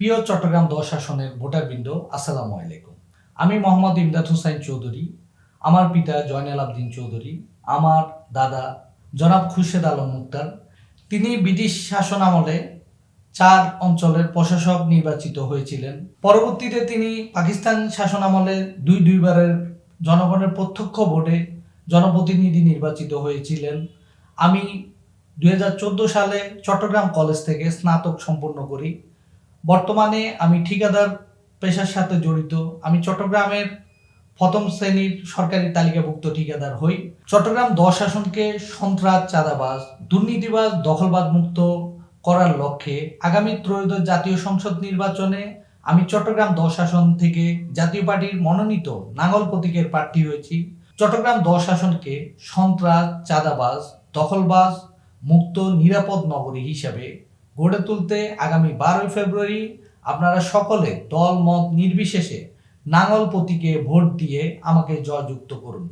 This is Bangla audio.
প্রিয় চট্টগ্রাম দশ আসনের ভোটারবৃন্দ, আসসালামু আলাইকুম। আমি মোহাম্মদ ইমদাদ হুসাইন চৌধুরী, আমার পিতা জয়নাল আবদিন চৌধুরী, আমার দাদা জনাব খুরশেদ আলম মুক্তার। তিনি ব্রিটিশ শাসন আমলে চার অঞ্চলের প্রশাসক নির্বাচিত হয়েছিলেন। পরবর্তীতে তিনি পাকিস্তান শাসন আমলে দুই দুইবারের জনগণের প্রত্যক্ষ ভোটে জনপ্রতিনিধি নির্বাচিত হয়েছিলেন। আমি দু হাজার চোদ্দ সালে চট্টগ্রাম কলেজ থেকে স্নাতক সম্পন্ন করি। বর্তমানে আমি ঠিকাদার পেশার সাথে জড়িত। আমি চট্টগ্রামের প্রথম শ্রেণির সরকারি তালিকাভুক্ত ঠিকাদার হই। চট্টগ্রাম দশ আসনকে সন্ত্রাস, চাঁদাবাজ, দুর্নীতিবাজ দখলবাদ মুক্ত করার লক্ষ্যে আগামী ত্রয়োদশ জাতীয় সংসদ নির্বাচনে আমি চট্টগ্রাম দশ আসন থেকে জাতীয় পার্টির মনোনীত নাঙ্গল প্রতীকের প্রার্থী হয়েছি। চট্টগ্রাম দশ আসনকে সন্ত্রাস, চাঁদাবাজ, দখলবাজ, মুক্ত, নিরাপদ নগরী হিসাবে গড়ে তুলতে আগামী বারোই ফেব্রুয়ারি আপনারা সকলে দল, মত নির্বিশেষে নাঙ্গল প্রতীকে ভোট দিয়ে আমাকে জয়যুক্ত করুন।